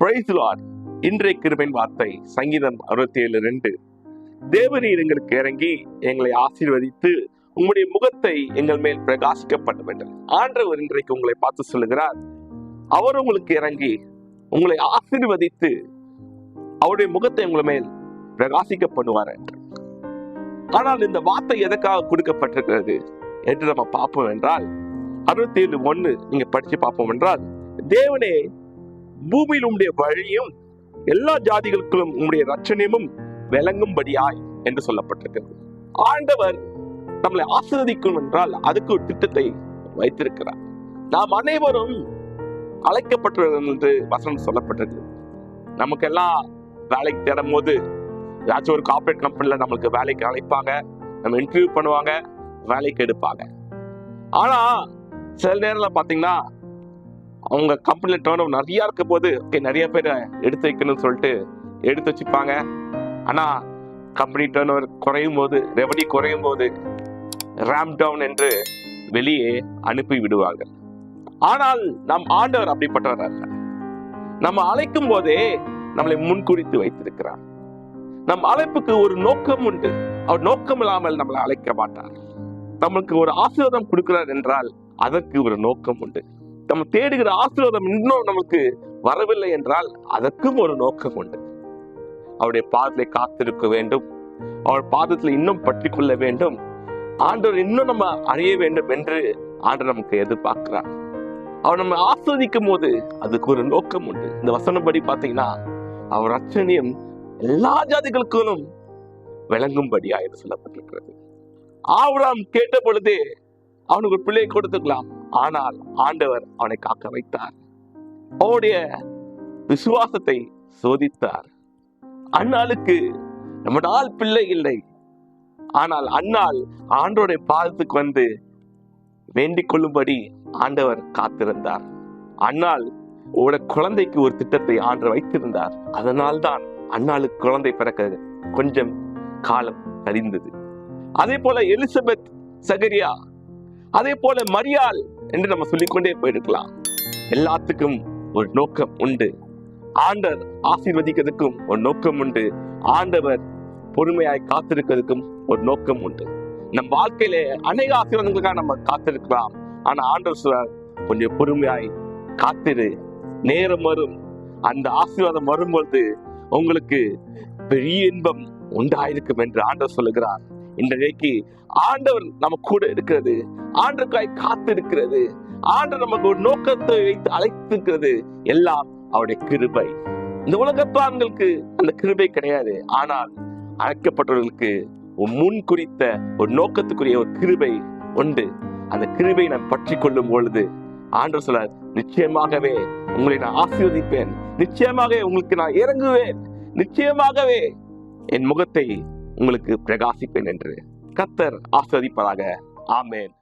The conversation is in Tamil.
பிரைஸ் லார்ட் இன்றைய கிருபையின் வார்த்தை சங்கீதம் அறுபத்தி ஏழு ரெண்டு. தேவநீர் எங்களுக்கு இறங்கி எங்களை ஆசீர்வதித்து உங்களுடைய முகத்தை எங்கள் மேல் பிரகாசிக்கப்பட வேண்டும். ஆண்டவர் இன்றைக்கு உங்களை பார்த்து சொல்லுகிறார் அவர் உங்களுக்கு இறங்கி உங்களை ஆசீர்வதித்து அவருடைய முகத்தை உங்கள் மேல் பிரகாசிக்க பண்ணுவார் என்று. ஆனால் இந்த வார்த்தை எதற்காக கொடுக்கப்பட்டிருக்கிறது என்று நம்ம பார்ப்போம் என்றால் அறுபத்தி ஏழு ஒன்று நீங்க படிச்சு பார்ப்போம் என்றால் தேவனே பூமியில் உம்முடைய வழியும் எல்லா ஜாதிகளுக்கும் உம்முடைய ரச்சனையும் விளங்கும்படியாய் என்று சொல்லப்பட்டிருக்கிறது. ஆண்டவர் நம்மளை ஆசிரதிக்கும் என்றால் அதுக்கு ஒரு திட்டத்தை வைத்திருக்கிறார். நாம் அனைவரும் அழைக்கப்பட்டவர்கள் என்று வசனம் சொல்லப்பட்டிருக்கு. நமக்கெல்லாம் வேலைக்கு தேடும் போது ஏதாச்சும் ஒரு கார்பரேட் கம்பெனில நம்மளுக்கு வேலைக்கு அழைப்பாங்க நம்ம இன்டர்வியூ பண்ணுவாங்க வேலைக்கு எடுப்பாங்க. ஆனா சில நேரத்துல பாத்தீங்கன்னா அவங்க கம்பெனியில் டேர்ன் ஓவர் நிறையா இருக்க போது ஓகே நிறைய பேர் எடுத்து வைக்கணும்னு சொல்லிட்டு எடுத்து வச்சுப்பாங்க. ஆனால் கம்பெனி டேர்ன் ஓவர் குறையும் போது ரெவன்யூ குறையும் போது ரேம் டவுன் என்று வெளியே அனுப்பி விடுவாங்க. ஆனால் நம் ஆண்டவர் அப்படிப்பட்டவர் அல்ல நம்ம அழைக்கும் போதே நம்மளை முன்குறித்து வைத்திருக்கிறார். நம் அழைப்புக்கு ஒரு நோக்கம் உண்டு. அவர் நோக்கம் இல்லாமல் நம்மளை அழைக்க மாட்டார். நம்மளுக்கு ஒரு ஆசீர்வாதம் கொடுக்கிறார் என்றால் அதற்கு ஒரு நோக்கம் உண்டு. நம்ம தேடுகிற ஆசீர்வாதம் இன்னும் நமக்கு வரவில்லை என்றால் அதற்கும் ஒரு நோக்கம் உண்டு. அவருடைய பாதத்தை காத்திருக்க வேண்டும். அவர் பாதத்தில் இன்னும் பற்றி கொள்ள வேண்டும். ஆண்டவர் இன்னும் நம்ம அறிய வேண்டும் என்று ஆண்டவர் நமக்கு எதிர்பார்க்கிறார். அவர் நம்ம ஆஸ்வதிக்கும் போது அதுக்கு ஒரு நோக்கம் உண்டு. இந்த வசனம் படி பார்த்தீங்கன்னா அவர் அச்சனியம் எல்லா ஜாதிகளுக்கும் விளங்கும்படியா என்று சொல்லப்பட்டிருக்கிறது. ஆவராம் கேட்ட பொழுதே அவனுக்கு ஒரு பிள்ளை கொடுத்துக்கலாம். ஆனால் ஆண்டவர் அவனை காக்க வைத்தார். அவனுடைய விசுவாசத்தை சோதித்தார். அன்னாளுக்கு நம்மடால் பிள்ளை இல்லை. ஆனால் அண்ணாள் ஆண்டோடைய பாதத்துக்கு வந்து வேண்டிக் கொள்ளும்படி ஆண்டவர் காத்திருந்தார். அண்ணாள் ஒரு குழந்தைக்கு ஒரு திட்டத்தை ஆண்டவர் வைத்திருந்தார். அதனால்தான் அன்னாளுக்கு குழந்தை பிறக்க கொஞ்சம் காலம் கழிந்தது அதே போல எலிசபெத் சகரியா அதே போல மரியாள் என்று நம்ம சொல்லிக்கொண்டே போயிருக்கலாம். எல்லாத்துக்கும் ஒரு நோக்கம் உண்டு. ஆண்டவர் ஆசீர்வதிக்கிறதுக்கும் ஒரு நோக்கம் உண்டு. ஆண்டவர் பொறுமையாய் காத்திருக்கிறதுக்கும் ஒரு நோக்கம் உண்டு. நம் வாழ்க்கையில அநேக ஆசீர்வாதங்களுக்காக நம்ம காத்திருக்கலாம். ஆனா ஆண்டவர் சொல்றார் கொஞ்சம் பொறுமையாய் காத்திரு. நேரம் வரும். அந்த ஆசீர்வாதம் வரும்பொழுது உங்களுக்கு பெரிய இன்பம் உண்டாயிருக்கும் என்று ஆண்டவர் சொல்லுகிறார். இன்றைக்கு ஆண்டவர் நம்ம கூட இருக்கிறது. ஆண்டுக்காய் காத்து இருக்கிறது ஆண்டு நமக்கு ஒரு நோக்கத்தை வைத்து அழைத்திருக்கிறது. எல்லாம் அவருடைய கிருபை. இந்த உலகத்தான்களுக்கு அந்த கிருபை கிடையாது. ஆனால் அழைக்கப்பட்டவர்களுக்கு ஒரு முன் குறித்த ஒரு நோக்கத்துக்குரிய ஒரு கிருபை உண்டு. அந்த கிருபை நான் பற்றி கொள்ளும் பொழுது ஆண்டு சொல்ல நிச்சயமாகவே உங்களை நான் ஆசீர்வதிப்பேன். நிச்சயமாகவே உங்களுக்கு நான் இறங்குவேன். நிச்சயமாகவே என் முகத்தை உங்களுக்கு பிரகாசிப்பேன் என்று கத்தர் ஆஸ்வதிப்பதாக ஆமேன்.